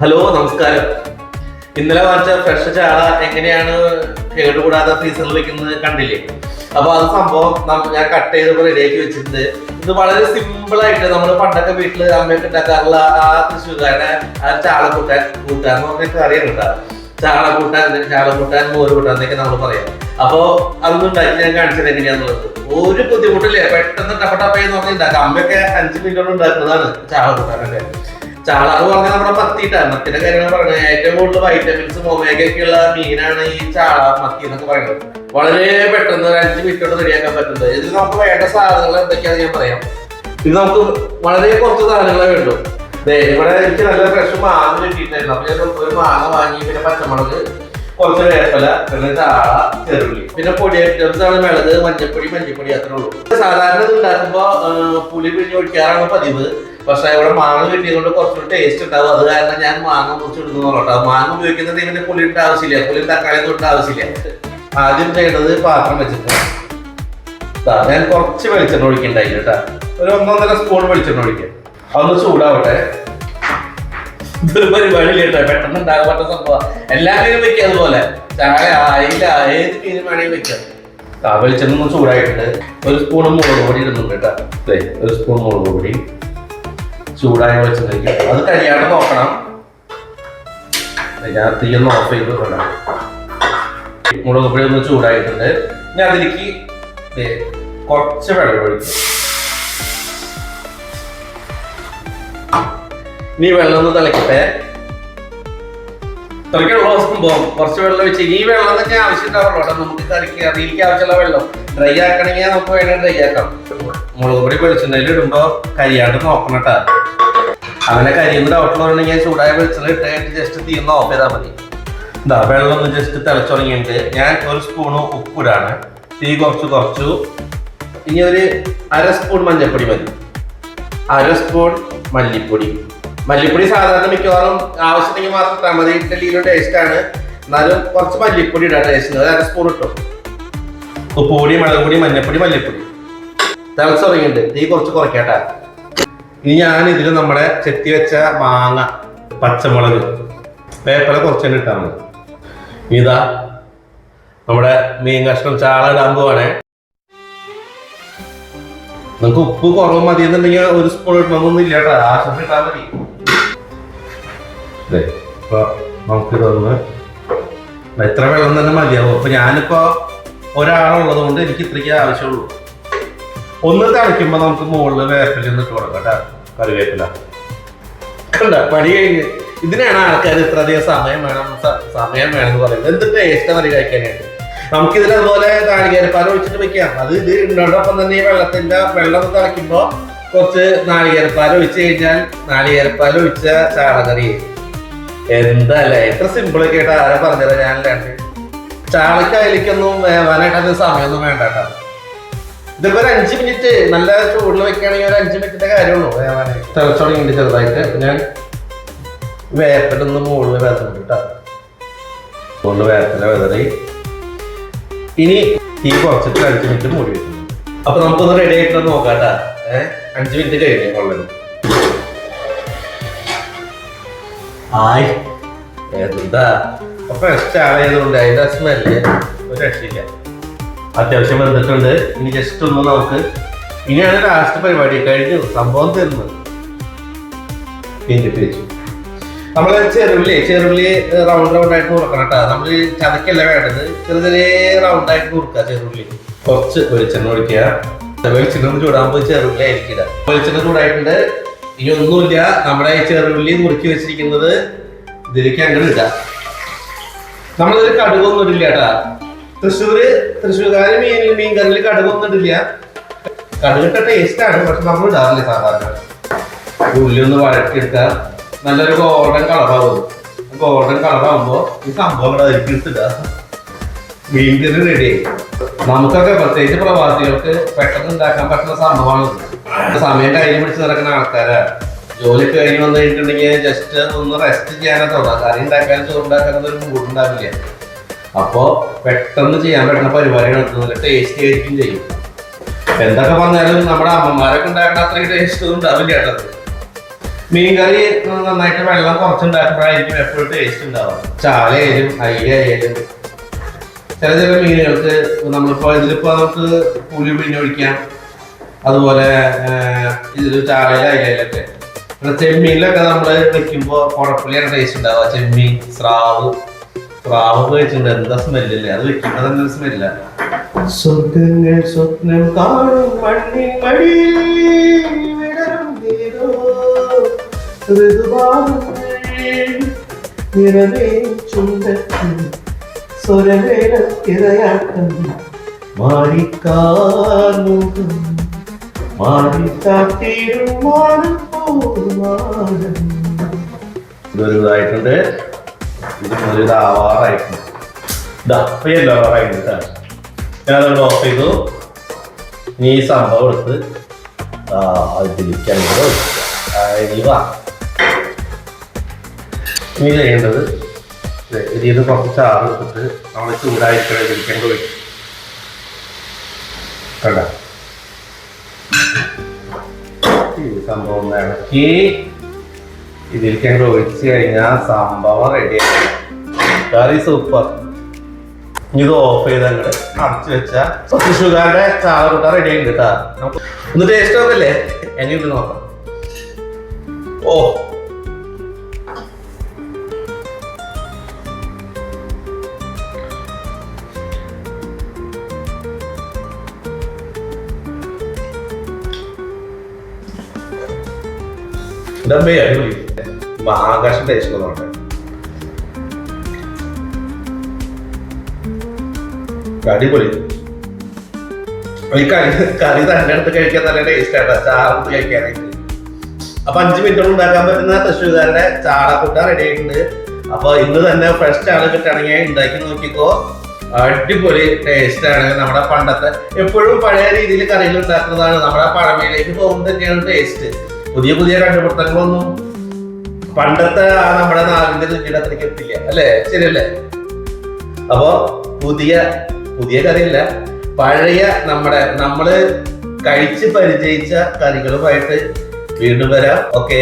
Hello നമസ്കാരം. ഇന്നലെ വാങ്ങിച്ച ഫ്രഷ് ചാള എങ്ങനെയാണ് കേടുകൂടാതെ ഫ്രീസറിൽ വെക്കുന്നത് കണ്ടില്ലേ? അപ്പൊ അത് സംഭവം ഞാൻ കട്ട് ചെയ്ത് റെഡിയാക്കി വെച്ചിട്ടുണ്ട്. ഇത് വളരെ സിമ്പിൾ ആയിട്ട് നമ്മൾ പണ്ടൊക്കെ വീട്ടിൽ അമ്മയൊക്കെ ഉണ്ടാക്കാറുള്ള ആ തൃശ്ശൂർക്കാരുടെ ആ ചാള കൂട്ടാൻ കൂട്ടാൻ പറഞ്ഞിട്ട് അറിയാൻ കിട്ടാം. ചാള കൂട്ടാൻ ചാള കൂട്ടാൻ മോര് കൂട്ടാൻ എന്നൊക്കെ നമ്മൾ പറയാം. അപ്പോ അതൊന്നും ഉണ്ടാക്കി ഞാൻ കാണിച്ചത് എങ്ങനെയാന്നുള്ളത്. ഒരു ബുദ്ധിമുട്ടില്ല പെട്ടെന്ന് ടപ്പട്ടപ്പയെന്ന് പറഞ്ഞ് ഉണ്ടാക്കാം അമ്മയൊക്കെ അഞ്ച് മിനിറ്റ് ഉണ്ടാക്കുന്നതാണ്. ചാള കൂട്ടാനൊക്കെ ചാള എന്ന് പറഞ്ഞാൽ നമ്മുടെ പത്തിയിട്ടാണ് മത്തിന്റെ കാര്യങ്ങൾ പറഞ്ഞത് ഏറ്റവും കൂടുതൽ വൈറ്റമിൻസും ഒമേഗയൊക്കെ ഉള്ള മീനാണ് ഈ ചാള മത്തി എന്നൊക്കെ പറയുന്നത്. വളരെ പെട്ടെന്ന് ഒരു അഞ്ച് മിനിറ്റ് കൊണ്ട് റെഡിയാക്കാൻ പറ്റുന്നത്. ഇതിൽ നമുക്ക് വേണ്ട സാധനങ്ങൾ എന്തൊക്കെയാണെന്ന് ഞാൻ പറയാം. ഇത് നമുക്ക് വളരെ കുറച്ച് സാധനങ്ങളെ വേണ്ടു ഇവിടെ എനിക്ക് നല്ല ഫ്രഷ് മാങ്ങ കിട്ടിയിട്ടുണ്ടായിരുന്നു. അപ്പൊ ഞാൻ ഒരു മാങ്ങ വാങ്ങി പിന്നെ പച്ചമുളക് കുറച്ച് വേപ്പല പിന്നെ ചാള ചെറുള്ളി. പിന്നെ പൊടി ഐറ്റംസ് ആണ് മഞ്ഞപ്പൊടി മഞ്ഞപ്പൊടി അത്രേ ഉള്ളൂ. സാധാരണ ഇത് ഉണ്ടാക്കുമ്പോ പുളി പിഴിഞ്ഞ് ഒഴിക്കാറാണ് പതിവ്. പക്ഷെ ഇവിടെ മാങ്ങ കിട്ടിയതുകൊണ്ട് കുറച്ചുകൂടി ടേസ്റ്റ് ഉണ്ടാവും. അത് കാരണം ഞാൻ മാങ്ങ മുറിച്ച് ഇടുന്നു കേട്ടോ മാങ്ങ ഉപയോഗിക്കുന്ന പുളി ഇട്ട ആവശ്യമില്ല. പുളി തക്കാളി ഒന്നും ഇട്ട ആവശ്യമില്ല. ആദ്യം ചെയ്യേണ്ടത് പാത്രം വെച്ചിട്ട്. ഞാൻ കുറച്ച് വെളിച്ചെണ്ണ ഒഴിക്കണ്ടായി കേട്ടാ. ഒരു ഒന്നൊന്നര സ്പൂൺ വെളിച്ചെണ്ണ ഒഴിക്കാം. അതൊന്ന് ചൂടാവട്ടെ. ഇതൊരു പരിപാടി കേട്ടോ പെട്ടെന്ന് ഉണ്ടാകാൻ പറ്റുന്ന സംഭവം. എല്ലാവരെയും വെക്കുക അതുപോലെ. ചായ അയില ഏത് മീനും വേണമെങ്കിൽ വെക്കാം. ആ വെളിച്ചെണ്ണ ചൂടായിട്ടുണ്ട്. ഒരു സ്പൂൺ മുളക് പൊടി ഇടുന്നുണ്ട് കേട്ടോ. ഒരു സ്പൂൺ മുളക് പൊടി. ചൂടായ വെളിച്ചെണ്ണയ്ക്ക് അത് കഴിയാണ്ട് നോക്കണം. ഞാൻ തീയൊന്ന് ഓഫ് ചെയ്ത് വേണം മുളക് പൊടി ഒന്ന് ചൂടായിട്ടുണ്ട്. ഇനി അതിലേക്ക് കുറച്ച് വെള്ളം ഒഴിക്കും. ഇനി വെള്ളം ഒന്ന് തിളക്കട്ടെ. തിളക്കാനുള്ള സംഭവം കുറച്ച് വെള്ളം വെച്ച് ഈ വെള്ളം തന്നെ ആവശ്യമുണ്ടാവുള്ളൂ. കേട്ടോ നമുക്ക് കറിക്ക് കറിയിലേക്ക് ആവശ്യമുള്ള വെള്ളം ഡ്രൈ ആക്കണമെങ്കിൽ നമുക്ക് വേണമെങ്കിൽ ഡ്രൈ ആക്കാം. മുളക് പൊടി വെളിച്ചെണ്ണയിൽ ഇടുമ്പോ കരിയാണ്ട് നോക്കണം കേട്ടാ. അങ്ങനെ കരിയുന്ന ഞാൻ ചൂടായ വെളിച്ചെണ്ണ ഇട്ട് കഴിഞ്ഞിട്ട് ജസ്റ്റ് തീർന്ന് ഓഫ് ചെയ്താൽ മതി. എന്താ വെള്ളം ഒന്ന് ജസ്റ്റ് തിളച്ചുടങ്ങിയിട്ട് ഞാൻ ഒരു സ്പൂണ് ഉപ്പിടാണ്. തീ കുറച്ച് കുറച്ചു. ഇനി ഒരു അര സ്പൂൺ മഞ്ഞൾപ്പൊടി മതി. അര സ്പൂൺ മല്ലിപ്പൊടി. മല്ലിപ്പൊടി സാധാരണ മിക്കവാറും ആവശ്യമുണ്ടെങ്കിൽ മാത്രം ഇട്ടാൽ മതി. ഇഡ്ഡലിയിലും ടേസ്റ്റ് ആണ്. എന്നാലും കുറച്ച് മല്ലിപ്പൊടി ഇടാം ടേസ്റ്റിന് അത് അര സ്പൂൺ ഇട്ടു. ഉപ്പുപൊടി മുളക് പൊടി മഞ്ഞൾപ്പൊടി മല്ലിപ്പൊടി. തിളച്ച് തുടങ്ങിയിട്ടുണ്ട്. തീ കുറച്ച് കുറയ്ക്കട്ടെ. ഇനി ഞാൻ ഇതിൽ നമ്മുടെ ചെത്തി വെച്ച മാങ്ങ പച്ചമുളക് വേപ്പല കുറച്ച് തന്നെ ഇട്ടാൽ മതി. ഇതാ നമ്മുടെ മീൻ കഷ്ണം ചാള ഇടാൻ പോവാണേ. നമുക്ക് ഉപ്പ് കുറവ് മതി എന്നുണ്ടെങ്കിൽ ഒരു സ്പൂൺ ഇടണമെന്നൊന്നും ഇല്ല കേട്ടോ ഇട്ടാൽ മതി. ദേ, ഇപ്പൊ നമുക്കിതൊന്ന് എത്ര വെള്ളം തന്നെ മതിയാവും. അപ്പൊ ഞാനിപ്പോ ഒരാളുള്ളത് കൊണ്ട് എനിക്ക് ഇത്രയ്ക്ക് ആവശ്യമുള്ളൂ. ഒന്ന് തിളയ്ക്കുമ്പോ നമുക്ക് മുകളിൽ വേപ്പില ഇട്ട് കൊടുക്കാം കേട്ടോ. കറിവേപ്പില. കണ്ട? പണി കഴിഞ്ഞ്. ഇതിനാണ് ആൾക്കാർ ഇത്ര അധികം സമയം വേണം സമയം വേണം എന്ന് പറയുന്നത്. എന്ത് ടേസ്റ്റ് മതി കഴിക്കാനായിട്ട്? നമുക്ക് ഇതിൽ അതുപോലെ നാളികേരപ്പാൽ ഒഴിച്ചിട്ട് വെക്കാം. അത് ഇത് ഉണ്ടോടൊപ്പം തന്നെ ഈ വെള്ളത്തിന്റെ വെള്ളം ഒന്ന് തിളയ്ക്കുമ്പോ കുറച്ച് നാളികേരപ്പാൽ ഒഴിച്ചു കഴിഞ്ഞാൽ നാളികേരപ്പാൽ ഒഴിച്ച ചാളകറി എന്തല്ലേ? എത്ര സിമ്പിൾ ഒക്കെ ആയിട്ട് ആരാ പറഞ്ഞത്? ഞാൻ ചാളക്ക് അതിലേക്കൊന്നും വേവാനായിട്ട് അത് സമയമൊന്നും വേണ്ട കേട്ടോ ഇതിപ്പോ ഒരു അഞ്ച് മിനിറ്റ് നല്ല ചൂടിൽ വെക്കുകയാണെങ്കിൽ ഒരു അഞ്ച് മിനിറ്റിന്റെ കാര്യമുള്ളൂ വേവാനായിട്ട്. തിളച്ചുടങ്ങിയിട്ട് ചെറുതായിട്ട് ഞാൻ വേപ്പിലൊന്ന് മുകളിൽ കേട്ടോ മുകളിൽ വേപ്പില വെതറി. ഇനി തീ കുറച്ചിട്ട് അഞ്ച് മിനിറ്റ് മൂടി വെക്കും. അപ്പൊ നമുക്കൊന്ന് റെഡി ആയിട്ട് നോക്കാം കേട്ടാ ഏഹ് അഞ്ച് മിനിറ്റ് കഴിഞ്ഞു ഓൾറെഡി ആയ് എന്താ? അപ്പൊ ഇഷ്ടമായതുകൊണ്ട് അതിന്റെ സ്മെല്ല് ഒരു രക്ഷയില്ല. അത്യാവശ്യം വെന്തിട്ടുണ്ട്. ഇനി ജസ്റ്റ് ഒന്ന് നമുക്ക് ഇനിയാണ് ലാസ്റ്റ് പരിപാടി. കഴിഞ്ഞു. സംഭവം തരുന്നത് പിന്നെ തിരിച്ചു. നമ്മൾ ചെറുള്ളി ചെറുള്ളി റൗണ്ട് റൗണ്ട് ആയിട്ട് നുറുക്കണം കേട്ടോ. നമ്മൾ ചതക്കല്ല വേണ്ടത്? ചെറിയ ചെറിയ റൗണ്ട് ആയിട്ട് നുറുക്കുക ചെറുള്ളി. കുറച്ച് വെളിച്ചെണ്ണ ഒഴിക്കുക. വെളിച്ചെണ്ണ ചൂടാകുമ്പോൾ ചെറുള്ളി ആയിരിക്കില്ല. വെളിച്ചെണ്ണ ചൂടായിട്ടുണ്ട്. ഇനി ഒന്നുമില്ല. നമ്മുടെ ഈ ചെറുള്ളി മുറുക്കി വെച്ചിരിക്കുന്നത് ഇതിലേക്ക് അങ്ങനെ ഇടാം. നമ്മളിതിൽ കടുകൊന്നും ഇടില്ല കേട്ടാ. തൃശ്ശൂര് തൃശ്ശൂർകാരൻ മീൻ മീൻ കറിയിൽ കടുകൊന്നും ഇടില്ല. കടുകിട്ട ടേസ്റ്റ് ആണ് പക്ഷെ നമ്മൾ ഇടാറില്ല സാധാരണ. ഈ ഉള്ളി ഒന്ന് വഴറ്റിയെടുക്കുക നല്ലൊരു ഗോൾഡൻ കളറാവും ഗോൾഡൻ കളറാകുമ്പോ ഈ സംഭവം ഇവിടെ അതിലേക്ക് ഇട്ടിടുക മീൻ കറി റെഡി നമുക്കൊക്കെ പ്രത്യേകിച്ച് പ്രവാസികൾക്ക് പെട്ടെന്ന് ഉണ്ടാക്കാൻ പറ്റുന്ന സംഭവമാണ്. സമയം കഴിഞ്ഞ് പിടിച്ച് നടക്കുന്ന ആൾക്കാരാ. ജോലിക്ക് കഴിഞ്ഞ് വന്നു കഴിഞ്ഞിട്ടുണ്ടെങ്കിൽ ജസ്റ്റ് ഒന്ന് റെസ്റ്റ് ചെയ്യാനേ തോന്നാം കറി ഉണ്ടാക്കാൻ ചോറുണ്ടാക്കാൻ ഒരു മൂഡ് ഉണ്ടാവില്ല അപ്പോ പെട്ടെന്ന് ചെയ്യാൻ പറ്റുന്ന പരിപാടികൾ. നല്ല ടേസ്റ്റി ആയിരിക്കും ചെയ്യും. എന്തൊക്കെ പറഞ്ഞാലും നമ്മുടെ അമ്മമാരൊക്കെ ഉണ്ടാക്കുന്ന അത്രയും ടേസ്റ്റ് ഒന്നും ഉണ്ടാവില്ല കേട്ടത് മീൻകറി നന്നായിട്ട് വെള്ളം കുറച്ചുണ്ടാക്കുമ്പോഴായിരിക്കും എപ്പോഴും ടേസ്റ്റ് ഉണ്ടാവുക. ചാലയായാലും അയില ചില ചില മീനുകൾക്ക് നമ്മളിപ്പോ ഇതിലിപ്പോ നമുക്ക് പുളി പിഴിഞ്ഞൊഴിക്കാം അതുപോലെ ഇതിൽ ചാളയിൽ പിന്നെ ചെമ്മീനിലൊക്കെ നമ്മൾ വെക്കുമ്പോൾ കുഴപ്പമില്ലാണ് ടേസ്റ്റ് ഉണ്ടാവുക. ചെമ്മീൻ സ്രാവ്. സ്രാവ് കഴിച്ചിട്ടുണ്ട്. എന്താ സ്മെല്ലേ അത് വെക്കുമ്പോൾ തന്നെ സ്മെല്ല സ്വർഗങ്ങൾ സ്വപ്നം കാണും മണ്ണിൻ മടിയിൽ ചുണ്ടത്തിൽ മാറിക്കാർമുഖം മാറിക്കാട്ടിടും മാനപ്പോമാനം ഇതൊരു ഇതായിട്ടുണ്ട് ഇത് മുതൽ ഇതപ്പയല്ലോ ആവാറായിട്ടുണ്ട് കേട്ടോ ഞാനത് ഓഫ് ചെയ്തു. നീ ഈ സംഭവം എടുത്ത് വെക്കുക. ആ, ഇനി ഇനി ചെയ്യേണ്ടത് ഇത് ഇതിൽ കുറച്ച് ചാറ് എടുത്തിട്ട് നമ്മൾ ചൂടായിട്ട് ഇതിരിക്കാൻ ഒഴിക്കും കണ്ട? സംഭവം ഇളക്കി ഇതിലേക്ക് അങ്ങോട്ട് ഒഴിച്ച് കഴിഞ്ഞാൽ സംഭവം റെഡിയായി കറി സൂപ്പർ ഇനി ഇത് ഓഫ് ചെയ്ത് അങ്ങോട്ട് അടച്ചു വെച്ചാൽ ഷുഗറിന്റെ ചാറ് കൂട്ടാൻ റെഡി ആയിട്ട് കേട്ടാ ഒന്ന് ടേസ്റ്റ് നോക്കല്ലേ? എങ്ങനെ നോക്കാം. ഓ ഡബ്ബേ അടിപൊളി. ആകാശം ടേസ്റ്റ് അടിപൊളി. ഈ കറി കറി തന്നെ എടുത്ത് കഴിക്കാൻ നല്ല ടേസ്റ്റ് ആട്ടോ. ചാറെടുത്ത് കഴിക്കാനായിട്ട്. അപ്പൊ അഞ്ച് മിനിറ്റ് ഉണ്ടാക്കാൻ പറ്റുന്ന തൃശ്ശൂരുകാരുടെ ചാടക്കൂട്ട റെഡി ആയിട്ടുണ്ട്. അപ്പൊ ഇന്ന് തന്നെ ഫ്രഷ് ചാട കിട്ടുകയാണെങ്കിൽ ഉണ്ടാക്കി നോക്കിക്കോ. അടിപൊളി ടേസ്റ്റ് ആണ് നമ്മുടെ പണ്ടത്തെ എപ്പോഴും പഴയ രീതിയിൽ കറികൾ ഉണ്ടാക്കുന്നതാണ്. നമ്മുടെ പഴമയിലേക്ക് പോകുന്നതൊക്കെയാണ് ടേസ്റ്റ് പുതിയ പുതിയ കണ്ടുപിടുത്തങ്ങളൊന്നും പണ്ടത്തെ ആ നമ്മുടെ നാടിന്റെ രുചിയുടെ അത്രയ്ക്ക് എത്തില്ല. അല്ലേ? ശരിയല്ലേ? അപ്പോ പുതിയ പുതിയ കറിയല്ല പഴയ നമ്മുടെ നമ്മൾ കഴിച്ച് പരിചയിച്ച കറികളുമായിട്ട് വീണ്ടും വരാം. ഓക്കെ.